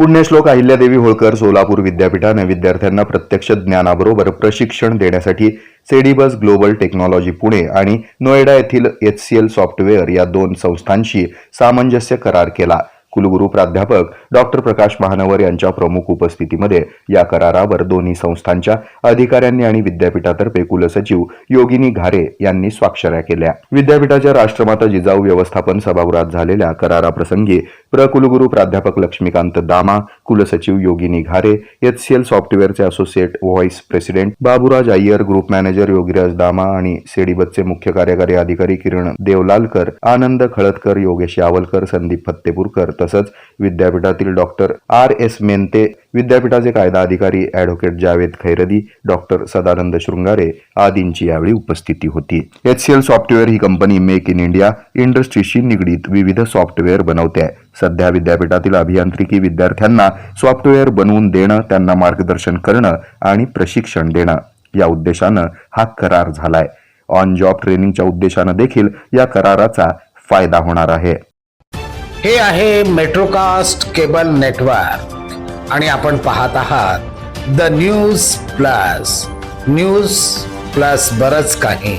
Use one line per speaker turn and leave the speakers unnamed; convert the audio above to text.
पुण्यश्लोक अहिल्यादेवी होळकर सोलापूर विद्यापीठाने विद्यार्थ्यांना प्रत्यक्ष ज्ञानाबरोबर प्रशिक्षण देण्यासाठी सेडीबस ग्लोबल टेक्नॉलॉजी पुणे आणि नोएडा येथील एच सी एल सॉफ्टवेअर या दोन संस्थांशी सामंजस्य करार केला. कुलगुरू प्राध्यापक डॉक्टर प्रकाश महानवर यांच्या प्रमुख उपस्थितीमध्ये या करारावर दोन्ही संस्थांच्या अधिकाऱ्यांनी आणि विद्यापीठातर्फे कुलसचिव योगिनी घारे यांनी स्वाक्षऱ्या केल्या. विद्यापीठाच्या राष्ट्रमाता जिजाऊ व्यवस्थापन सभागृहात झालेल्या कराराप्रसंगी प्रकुलगुरू प्राध्यापक लक्ष्मीकांत दामा कुलसचिव Yogini Ghare H C L सॉफ्टवेअरचे associate vice president Baburaj Iyer group manager Yogiraj Dama आणि सेडीबतचे मुख्य कार्यकारी अधिकारी किरण देवलालकर आनंद खळदकर योगेश यावलकर संदीप फत्तेपूरकर तसंच विद्यापीठातील डॉक्टर आर एस मेनते विद्यापीठाचे कायदा अधिकारी ॲडव्होकेट जावेद खैरदी डॉक्टर सदानंद शृंगारे आदींची यावेळी उपस्थिती होती. एच सी एल सॉफ्टवेअर ही कंपनी मेक इन इंडिया इंडस्ट्रीशी निगडीत विविध सॉफ्टवेअर बनवते. सध्या विद्यापीठातील अभियांत्रिकी विद्यार्थ्यांना सॉफ्टवेअर बनवून देणं त्यांना मार्गदर्शन करणं आणि प्रशिक्षण देणं या उद्देशानं हा करार झालाय. ऑन जॉब ट्रेनिंगच्या उद्देशानं देखील या कराराचा फायदा होणार आहे.
हे आहे मेट्रोकास्ट केबल नेटवर्क आणि आपण पाहत आहात the news plus news plus बरच काही.